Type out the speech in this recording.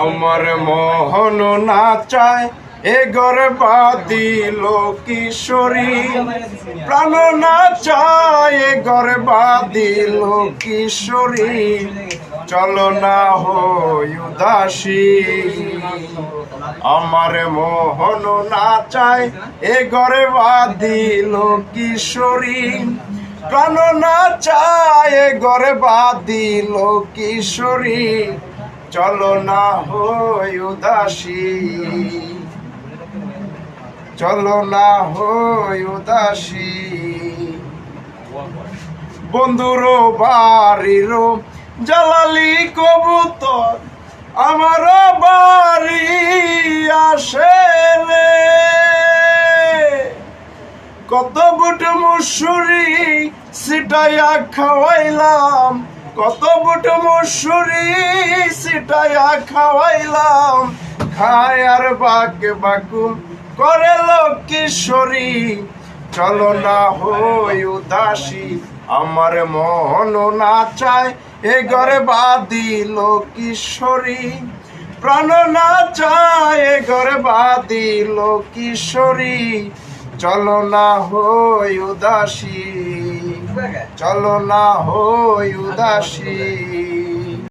আমার মোহন না চায় এ ঘরে বাদিল কিশোরী প্রাণ না চায় এ ঘরে বাদিল কিশোরী চলো না হই উদাসী। আমার মোহন না চায় এ ঘরে বাদিল কিশোরী প্রাণ না চায় এ ঘরে বাদিল কিশোরী চলো না হই উদাসী। চলো না হই উদাসী। বন্ধুর বাড়ির জালালি কবুতর আমার বাড়ি আসে রে। কত বুট মুসুরি সিটাইয়া খাওয়াইলাম কত বুট মুসুরি সিটাইয়া খাওয়াইলাম। খায় আর বাকে বাকুম করে কিশোরী। চলো না হই উদাসী, আমার মন না চায় এ ঘরে বাদিল কিশোরী। প্রাণ না চায় এ ঘরে বাদিল কিশোরী। চলো না হই উদাসী চলো না হই উদাসী।